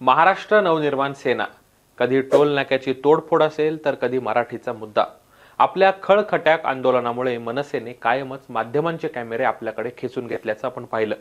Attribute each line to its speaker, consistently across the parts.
Speaker 1: महाराष्ट्र नवनिर्माण सेना. कधी टोल नाक्याची तोडफोड असेल तर कधी मराठीचा मुद्दा. आपल्या खळखट्याक आंदोलनामुळे मनसेने कायमच माध्यमांचे कॅमेरे आपल्याकडे खेचून घेतल्याचं आपण पाहिलं.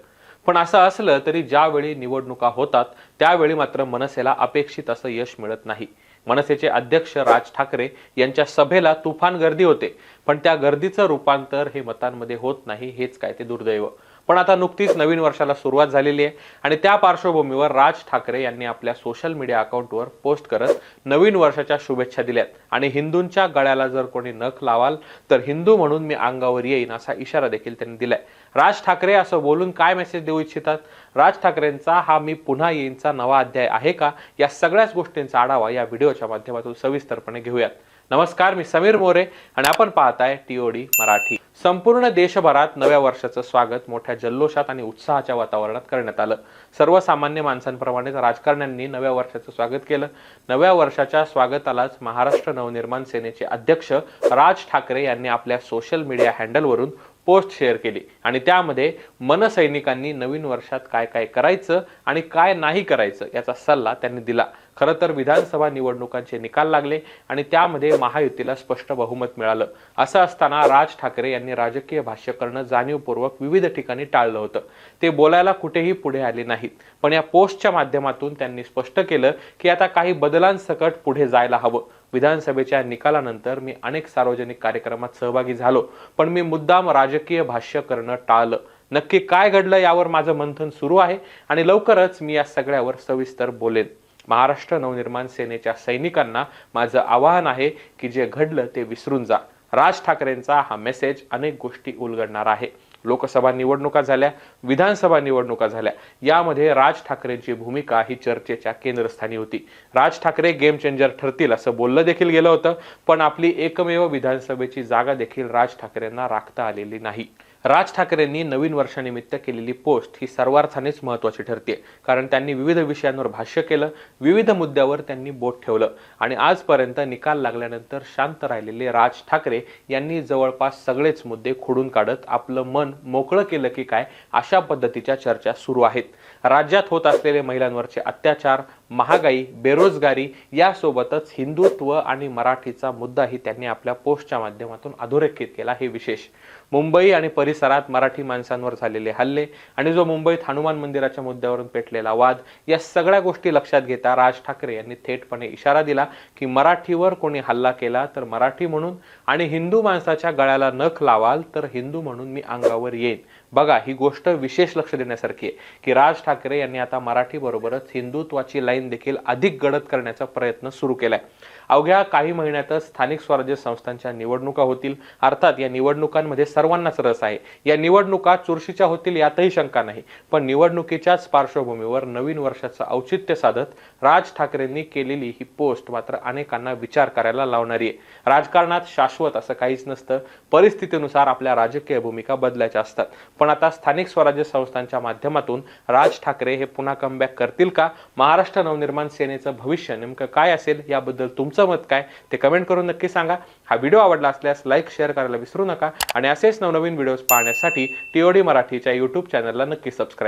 Speaker 1: पण असं असलं तरी ज्यावेळी निवडणुका होतात त्यावेळी मात्र मनसेला अपेक्षित असं यश मिळत नाही. मनसेचे अध्यक्ष राज ठाकरे यांच्या सभेला तुफान गर्दी होते. पण त्या गर्दीचं रूपांतर हे मतांमध्ये होत नाही हेच काय ते दुर्दैव. पण आता नुकतीच नवीन वर्षाला सुरुवात झालेली आहे. आणि त्या पार्श्वभूमीवर राज ठाकरे यांनी आपल्या सोशल मीडिया अकाउंटवर पोस्ट करत नवीन वर्षाच्या शुभेच्छा दिल्यात. आणि हिंदूंच्या गळ्याला जर कोणी नख लावाल तर हिंदू म्हणून मी अंगावर येईन असा इशारा देखील त्यांनी दिलाय. राज ठाकरे असं बोलून काय मेसेज देऊ इच्छितात? राज ठाकरेंचा हा मी पुन्हा येईनचा नवा अध्याय आहे का? या सगळ्याच गोष्टींचा आढावा या व्हिडिओच्या माध्यमातून सविस्तरपणे घेऊयात. नमस्कार मी समीर मोरे आणि आपण पाहताय टीओडी मराठी. संपूर्ण देशभरात नव्या वर्षाचं स्वागत मोठ्या जल्लोषात आणि उत्साहाच्या वातावरणात करण्यात आलं. सर्वसामान्य माणसांप्रमाणेच राजकारण्यांनी नव्या वर्षाचं स्वागत केलं. नव्या वर्षाच्या स्वागतालाच महाराष्ट्र नवनिर्माण सेनेचे अध्यक्ष राज ठाकरे यांनी आपल्या सोशल मीडिया हँडलवरून पोस्ट शेअर केली. आणि त्यामध्ये मनसैनिकांनी नवीन वर्षात काय काय करायचं आणि काय नाही करायचं याचा सल्ला त्यांनी दिला. खरं तर विधानसभा निवडणुकांचे निकाल लागले आणि त्यामध्ये महायुतीला स्पष्ट बहुमत मिळालं. असं असताना राज ठाकरे यांनी राजकीय भाष्य करणं जाणीवपूर्वक विविध ठिकाणी टाळलं होतं. ते बोलायला कुठेही पुढे आले नाहीत. पण या पोस्टच्या माध्यमातून त्यांनी स्पष्ट केलं की आता काही बदलांसकट पुढे जायला हवं. विधानसभेच्या निकालानंतर मी अनेक सार्वजनिक कार्यक्रमात सहभागी झालो. पण मी मुद्दाम राजकीय भाष्य करणं टाळलं. नक्की काय घडलं यावर माझं मंथन सुरू आहे आणि लवकरच मी या सगळ्यावर सविस्तर बोलेन. महाराष्ट्र नवनिर्माण सेनेच्या सैनिकांना माझं आवाहन आहे की जे घडलं ते विसरून जा. राज ठाकरेंचा हा मेसेज अनेक गोष्टी उलगडणार आहे. लोकसभा निवडणुका झाल्या विधानसभा निवडणुका झाल्या. यामध्ये राज ठाकरेंची भूमिका ही चर्चेच्या केंद्रस्थानी होती. राज ठाकरे गेम चेंजर ठरतील असं बोललं देखील गेलं होतं पण आपली एकमेव विधानसभेची जागा देखील राज ठाकरेंना राखता आलेली नाही. राज ठाकरेंनी नवीन वर्षानिमित्त केलेली पोस्ट ही सर्वार्थानेच महत्वाची ठरते कारण त्यांनी विविध विषयांवर भाष्य केलं विविध मुद्द्यावर त्यांनी बोट ठेवलं आणि आजपर्यंत निकाल लागल्यानंतर शांत राहिलेले राज ठाकरे यांनी जवळपास सगळेच मुद्दे खोडून काढत आपलं मन मोकळं केलं की काय अशा पद्धतीच्या चर्चा सुरू आहेत. राज्यात होत असलेले महिलांवरचे अत्याचार महागाई बेरोजगारी यासोबतच हिंदुत्व आणि मराठीचा मुद्दाही त्यांनी आपल्या पोस्टच्या माध्यमातून अधोरेखित केला. हे विशेष. मुंबई आणि परिसरात मराठी माणसांवर झालेले हल्ले आणि जो मुंबईत हनुमान मंदिराच्या मुद्द्यावरून पेटलेला वाद या सगळ्या गोष्टी लक्षात घेता राज ठाकरे यांनी थेटपणे इशारा दिला की मराठीवर कोणी हल्ला केला तर मराठी म्हणून आणि हिंदू माणसाच्या गळ्याला नख लावाल तर हिंदू म्हणून मी अंगावर येईन. बघा ही गोष्ट विशेष लक्ष देण्यासारखी आहे की राज ठाकरे यांनी आता मराठी बरोबरच हिंदुत्वाची लाईन देखील अधिक गडद करण्याचा प्रयत्न सुरू केलाय. अवघ्या काही महिन्यातच स्थानिक स्वराज्य संस्थांच्या निवडणुका होतील. अर्थात या निवडणुकांमध्ये सर्वांनाच रस आहे. या निवडणुका चुरशीच्या होतील यातही शंका नाही. पण निवडणुकीच्याच पार्श्वभूमीवर नवीन वर्षाचं औचित्य साधत राज ठाकरेंनी केलेली ही पोस्ट मात्र अनेकांना विचार करायला लावणारी आहे. राजकारणात शाश्वत असं काहीच नसतं. परिस्थितीनुसार आपल्या राजकीय भूमिका बदलायच्या असतात. पण आता स्थानिक स्वराज्य संस्थांच्या माध्यमातून राज ठाकरे हे पुन्हा कमबॅक करतील का? महाराष्ट्र नवनिर्माण सेनेचं भविष्य नेमकं काय असेल? याबद्दल तुमचं मत काय ते कमेंट करून नक्की सांगा. हा व्हिडिओ आवडला असल्यास लाईक शेअर करायला विसरू नका. आणि असेच नवनवीन व्हिडिओज पाहण्यासाठी टीओडी मराठीच्या युट्यूब चॅनलला नक्की सबस्क्राईब